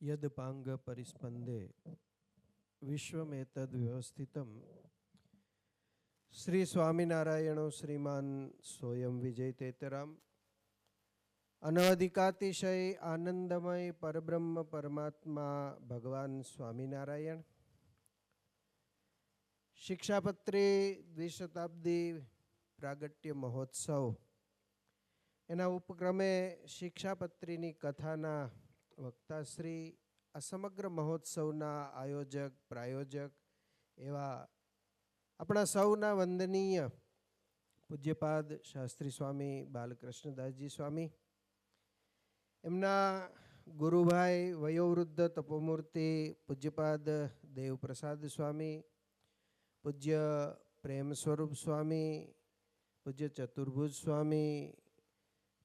યદપાંગ પરિસ્પંદે વિશ્વમેતદ વ્યવસ્થિતમ શ્રી સ્વામિનારાયણો શ્રીમાન સ્વયં વિજય તેતરામ અનવધિકાતિશય આનંદમય પરબ્રહ્મ પરમાત્મા ભગવાન સ્વામિનારાયણ શિક્ષાપત્રી દ્વિશતાબ્દી પ્રાગટ્ય મહોત્સવ એના ઉપક્રમે શિક્ષાપત્રીની કથાના વક્તાશ્રી, આ સમગ્ર મહોત્સવના આયોજક, પ્રાયોજક એવા આપણા સૌના વંદનીય પૂજ્યપાદ શાસ્ત્રી સ્વામી બાલકૃષ્ણદાસજી સ્વામી, એમના ગુરુભાઈ વયોવૃદ્ધ તપોમૂર્તિ પૂજ્યપાદ દેવપ્રસાદ સ્વામી, પૂજ્ય પ્રેમ સ્વરૂપ સ્વામી, પૂજ્ય ચતુર્ભુજ સ્વામી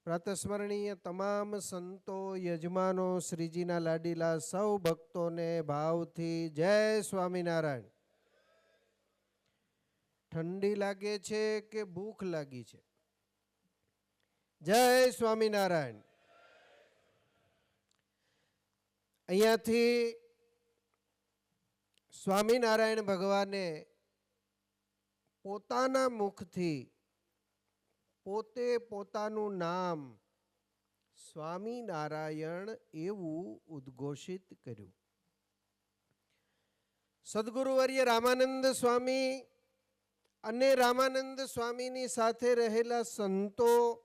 પ્રાતસ્મરણીય તમામ સંતો, યજમાનો, શ્રીજીના લાડીલા સૌ ભક્તોને ભાવથી જય સ્વામિનારાયણ. ઠંડી લાગે છે કે ભૂખ લાગી છે? જય સ્વામિનારાયણ. અહીંયાથી સ્વામિનારાયણ ભગવાને પોતાના મુખથી પોતે પોતાનું નામ સ્વામિનારાયણ એવું ઉદ્ઘોષિત કર્યું. સદગુરુવર્ય રામાનંદ સ્વામી અને રામાનંદ સ્વામીની સાથે રહેલા સંતો,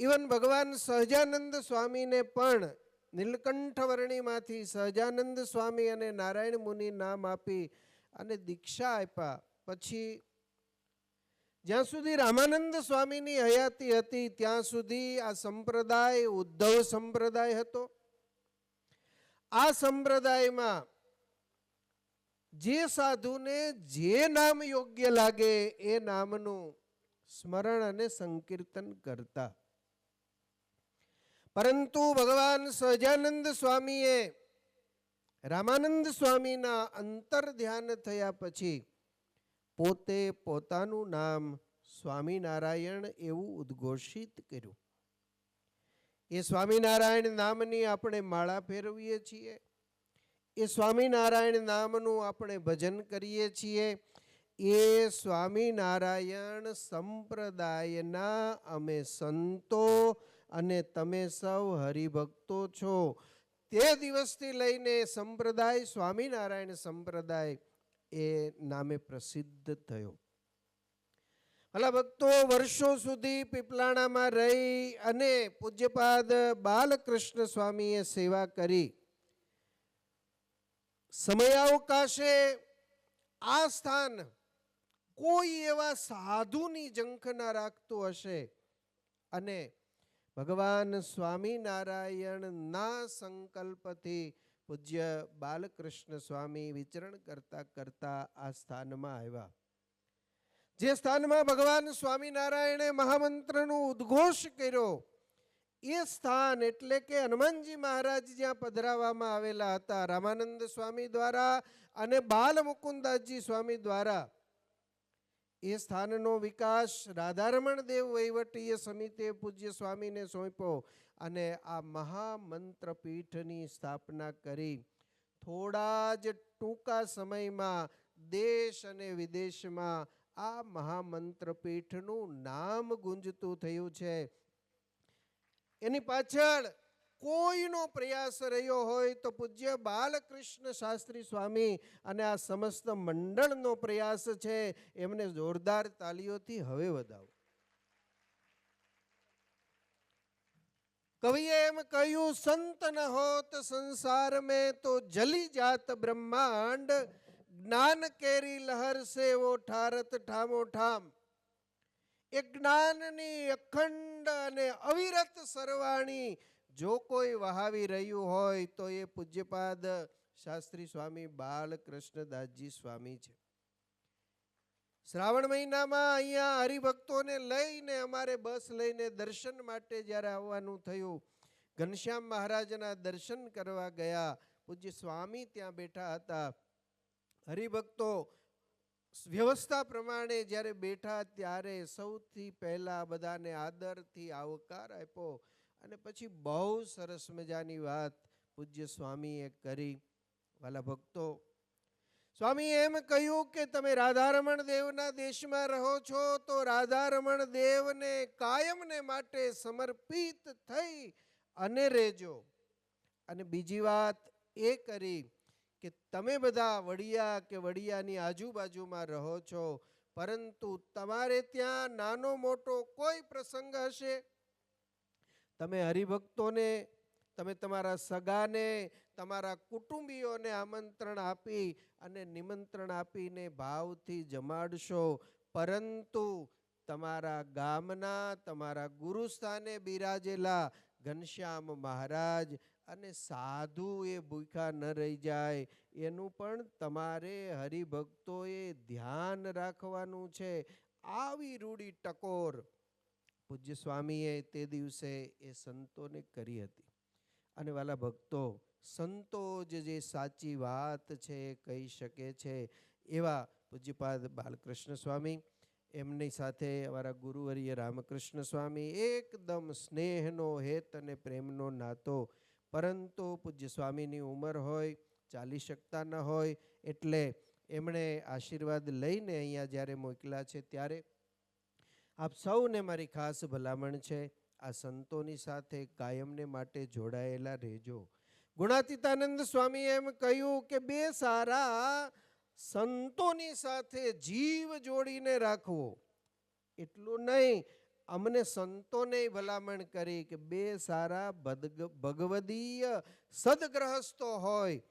ઇવન ભગવાન સહજાનંદ સ્વામીને પણ નીલકંઠવર્ણીમાંથી સહજાનંદ સ્વામી અને નારાયણ મુનિ નામ આપી અને દીક્ષા આપ્યા. પછી જ્યાં સુધી રામાનંદ સ્વામીની હયાતી હતી, ત્યાં સુધી આ સંપ્રદાય, ઉદ્ધવ સંપ્રદાય હતો. આ સંપ્રદાયમાં જે સાધુને જે નામ યોગ્ય લાગે, એ નામનું સ્મરણ અને સંકીર્તન કરતા. પરંતુ ભગવાન સહજાનંદ સ્વામીએ રામાનંદ સ્વામીના અંતર ધ્યાન થયા પછી પોતે પોતાનું નામ સ્વામિનારાયણ એવું ઉદ્ઘોષિત કર્યું. એ સ્વામિનારાયણ નામની આપણે માળા ફેરવીએ છીએ. એ સ્વામિનારાયણ નામનું આપણે ભજન કરીએ છીએ. એ સ્વામિનારાયણ સંપ્રદાયના અમે સંતો અને તમે સૌ હરિભક્તો છો. તે દિવસથી લઈને સંપ્રદાય, સ્વામિનારાયણ સંપ્રદાય એ નામે પ્રસિદ્ધ થયો. ભલા ભક્તો, વર્ષો સુધી પીપલાણામાં રહી અને પૂજ્યપાદ બાલકૃષ્ણ સ્વામીએ સેવા કરી. સમયાવકાશે આ સ્થાન કોઈ એવા સાધુની ઝંખના રાખતું હશે અને ભગવાન સ્વામિનારાયણના સંકલ્પથી પૂજ્ય બાલકૃષ્ણ સ્વામી વિચરણ કરતા કરતા આ સ્થાનમાં આવ્યા. જે સ્થાનમાં ભગવાન સ્વામિનારાયણે મહામંત્રનો ઉદ્ઘોષ કર્યો, એ સ્થાન એટલે કે હનુમાનજી મહારાજ જ્યાં પધરાવવામાં આવેલા હતા, રામાનંદ સ્વામી દ્વારા અને બાલ મુકુદાસજી સ્વામી દ્વારા. એ સ્થાનનો વિકાસ રાધારમણ દેવ વહીવટીય સમિતિએ પૂજ્ય સ્વામીને સોંપ્યો અને આ મહામંત્ર પીઠની સ્થાપના કરી. થોડા જ ટૂંકા સમયમાં દેશ અને વિદેશમાં આ મહામંત્ર પીઠનું નામ ગુંજતું થયું છે. એની પાછળ કોઈનો પ્રયાસ રહ્યો હોય તો પૂજ્ય બાલકૃષ્ણ શાસ્ત્રી સ્વામી અને આ સમસ્ત મંડળનો પ્રયાસ છે એમને જોરદાર તાલીઓથી હવે વધાવો. કવિએ એમ કહ્યું, સંત ન હોત સંસાર મેં તો જલી જાત બ્રહ્માંડ, જ્ઞાન કેરી લહર સે વો ઠારત ઠામો ઠામ. એ જ્ઞાનની અખંડ અને અવિરત સરવાણી જો કોઈ વહાવી રહ્યું હોય તો એ પૂજ્યપાદ શાસ્ત્રી સ્વામી બાલકૃષ્ણદાસજી સ્વામી છે. શ્રાવણ મહિનામાં અહીંયા હરિભક્તોને લઈને અમારે બસ લઈને દર્શન માટે જ્યારે આવવાનું થયું, ઘનશ્યામ મહારાજના દર્શન કરવા ગયા, પૂજ્ય સ્વામી ત્યાં બેઠા હતા. હરિભક્તો વ્યવસ્થા પ્રમાણે જ્યારે બેઠા ત્યારે સૌથી પહેલાં બધાને આદરથી આવકાર આપ્યો. અને પછી બહુ સરસ મજાની વાત પૂજ્ય સ્વામીએ કરી, વાલા ભક્તો. સ્વામી એમ કહ્યું કે તમે રાધારમણ દેવના દેશમાં રહો છો, તો રાધારમણ દેવને કાયમને માટે સમર્પિત થઈ અને રહેજો. અને બીજી વાત એ કરી કે તમે બધા વડિયા કે વડિયાની આજુબાજુમાં રહો છો, પરંતુ તમારે ત્યાં નાનો મોટો કોઈ પ્રસંગ હશે? તમે હરિભક્તોને, તમે તમારા સગાને, તમારા કુટુંબીઓને આમંત્રણ આપી અને નિમંત્રણ આપીને ભાવથી જમાડશો. પરંતુ તમારા ગામના, તમારા ગુરુસ્થાને બિરાજેલા ઘનશ્યામ મહારાજ અને સાધુ એ ભૂખા ન રહી જાય. એનું પણ તમારે હરિભક્તોએ ધ્યાન રાખવાનું છે. આવી રૂડી ટકોર પૂજ્ય સ્વામીએ તે દિવસે એ સંતોને કરી હતી. અને વાલા ભક્તો, સંતો જ જે સાચી વાત છે, કહી શકે છે, એવા પૂજ્યપાદ બાલકૃષ્ણ સ્વામી એમની સાથે અમારા ગુરુવર્ય રામકૃષ્ણ સ્વામી એકદમ સ્નેહનો હેત અને પ્રેમનો નાતો, પરંતુ પૂજ્ય સ્વામીની ઉંમર હોય, ચાલી શકતા ન હોય, એટલે એમણે આશીર્વાદ લઈને અહીંયા જ્યારે મોકલ્યા છે ત્યારે આપ સૌને મારી ખાસ ભલામણ છે, આ સંતોની સાથે કાયમને માટે જોડાયેલા રહેજો. ગુણાતીતાનંદ સ્વામી એમ કહ્યું કે બે સારા સંતોની સાથે જીવ જોડીને રાખવો. એટલું નહીં, અમને સંતોને ભલામણ કરી કે બે સારા ભગવદીય સદગ્રહસ્થો હોય.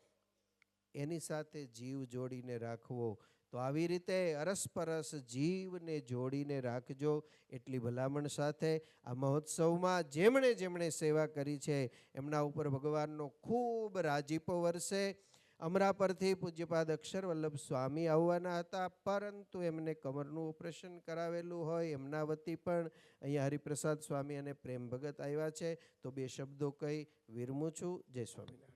એની સાથે જીવ જોડીને રાખવો. તો આવી રીતે અરસપરસ જીવને જોડીને રાખજો. એટલી ભલામણ સાથે આ મહોત્સવમાં જેમણે જેમણે સેવા કરી છે, એમના ઉપર ભગવાનનો ખૂબ રાજીપો વરસે. અમરા પરથી પૂજ્યપાદ અક્ષર વલ્લભ સ્વામી આવવાના હતા, પરંતુ એમને કમરનું ઓપરેશન કરાવેલું હોય, એમના વતી પણ અહીંયા હરિપ્રસાદ સ્વામી અને પ્રેમ ભગત આવ્યા છે. તો બે શબ્દો કહી વિરમું છું. જય સ્વામિનારાયણ.